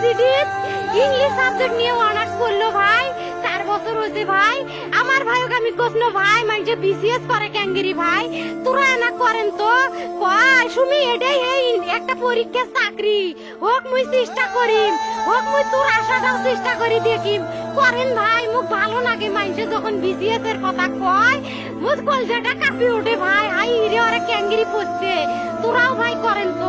English subject নিয়ে honours করল ভাই, চার বছর হয়েছে ভাই। আমার ভাইকে আমি কখনো ভাই মানে বিসিএস করে ক্যাঙ্গেরি ভাই। তোরা না করেন তো, কয়, সুমি, এটাই এই একটা পরীক্ষা চাকরি। হোক মুই চেষ্টা করিম, হোক মুই তোর আশাটাও চেষ্টা করি দেখিম। করেন ভাই, মুখ ভালো লাগে মানুষে যখন বিসিএস এর কথা কয়, মুখ কলজাটা কাঁপি ওঠে ভাই। হাই রে, ওরা ক্যাঙ্গেরি পড়ছে। তোরাও ভাই করেন তো